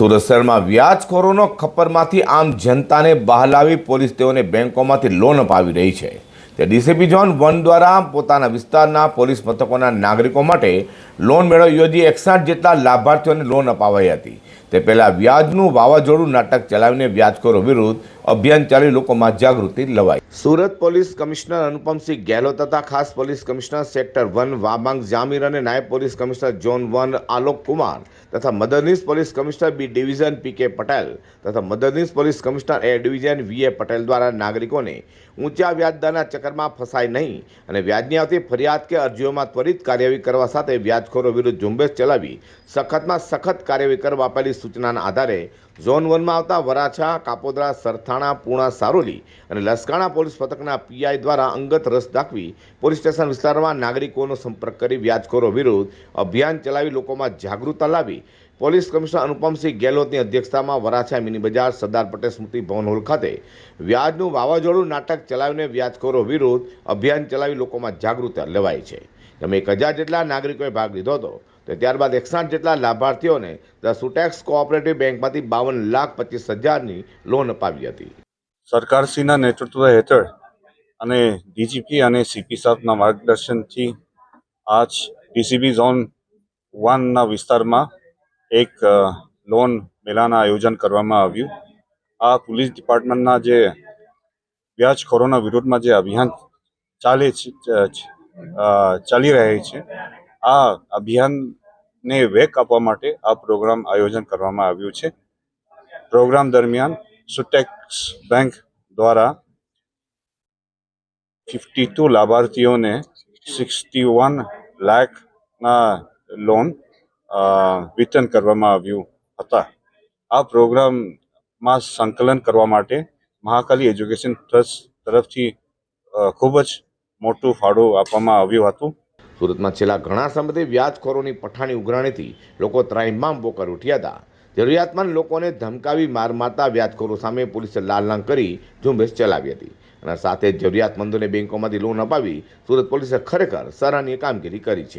સુરત શહેરમાં વ્યાજખોરોનો ખપ્પરમાંથી આમ જનતાને બહાલાવી પોલીસ તેઓને બેંકોમાંથી લોન અપાવી રહી છે. તે ડીસીપી ઝોન વન દ્વારા પોતાના વિસ્તારના પોલીસ મથકોના નાગરિકો માટે લોન મેળો યોજી એકસાઠ જેટલા લાભાર્થીઓને લોન અપાવાઈ હતી. તે પહેલાં વ્યાજનું વાવાઝોડું નાટક ચલાવીને વ્યાજખોરો વિરુદ્ધ અભિયાન ચાલી લોકોમાં જાગૃતિ લવાઈ. સુરત પોલીસ કમિશનર અનુપમસિંહ ગેહલોત તથા ખાસ police commissioner sector one Wabang Jamir અને નાયબ police commissioner zone one Alok Kumar તથા મદદનીશ police commissioner B division P K Patel તથા મદદનીશ police commissioner A division V A Patel દ્વારા નાગરિકોને ઊંચા વ્યાજદરના ચક્કરમાં ફસાય નહીં અને વ્યાજની આવતી ફરિયાદ કે અરજીઓમાં ત્વરિત કાર્યવાહી કરવા સાથે વ્યાજખોરો વિરુદ્ધ ઝુંબેશ ચલાવી સખતમાં સખત કાર્યવાહી કરવા આપેલી સૂચનાના આધારે ઝોન વનમાં આવતા વરાછા, કાપોદરા, સરથાણા, પૂણા, સારોલી અને લસકાણા પોલીસ પથકના પીઆઈ દ્વારા અંગત રસ દાખવી પોલીસ સ્ટેશન વિસ્તારમાં નાગરિકોનો સંપર્ક કરી વ્યાજખોરો વિરુદ્ધ અભિયાન ચલાવી લોકોમાં જાગૃતતા લાવી પોલીસ કમિશનર અનુપમસિંહ ગેહલોતની અધ્યક્ષતામાં વરાછા મિની બજાર સરદાર પટેલ સ્મૃતિ ભવન હોલ ખાતે વ્યાજનું વાવાઝોડું નાટક ચલાવીને વ્યાજખોરો વિરુદ્ધ અભિયાન ચલાવી લોકોમાં જાગૃતતા લેવાય છે. તમે એક હજાર જેટલા નાગરિકોએ ભાગ લીધો હતો ત્યારબાદ એકસાઠ જેટલા લાભાર્થીઓને ધ સુટેક્સ કોઓપરેટિવ બેંકમાંથી બાવન લાખ પચીસ હજારની લોન અપાવી હતી. સરકારશ્રીના નેતૃત્વ હેઠળ અને ડીજીપી અને સીપી સાહેબના માર્ગદર્શનથી આજ ડીસીબી ઝોન વનના વિસ્તારમાં એક લોન મેળાના આયોજન કરવામાં આવ્યું. આ પોલીસ ડિપાર્ટમેન્ટના જે વ્યાજખોરોના વિરોધમાં જે અભિયાન ચાલે છે ચાલી રહે છે, આ અભિયાનને વેગ આપવા માટે આ પ્રોગ્રામ આયોજન કરવામાં આવ્યું છે. પ્રોગ્રામ દરમિયાન સુટેક્સ બેંક દ્વારા ફિફ્ટી ટુ લાભાર્થીઓને સિક્સટી વન લાખના લોન વિતરણ કરવામાં આવ્યું હતા. આ પ્રોગ્રામમાં સંકલન કરવા માટે મહાકાલી એજ્યુકેશન ટ્રસ્ટ તરફથી ખૂબ જ મોટું ફાળો આપવામાં આવ્યું હતું. સુરતમાં છેલ્લા ઘણા સમયથી વ્યાજખોરોની પઠાણી ઉઘરાણીથી લોકો ત્રાહિમામ બોકર ઉઠ્યા હતા જરૂરિયાતમંદ લોકોને ધમકાવી માર મારતા વ્યાજખોરો સામે પોલીસે લાલલાંગ કરી ઝુંબેશ ચલાવી હતી અને સાથે જરૂરિયાતમંદોને બેંકોમાંથી લોન અપાવી સુરત પોલીસે ખરેખર સરાહનીય કામગીરી કરી છે.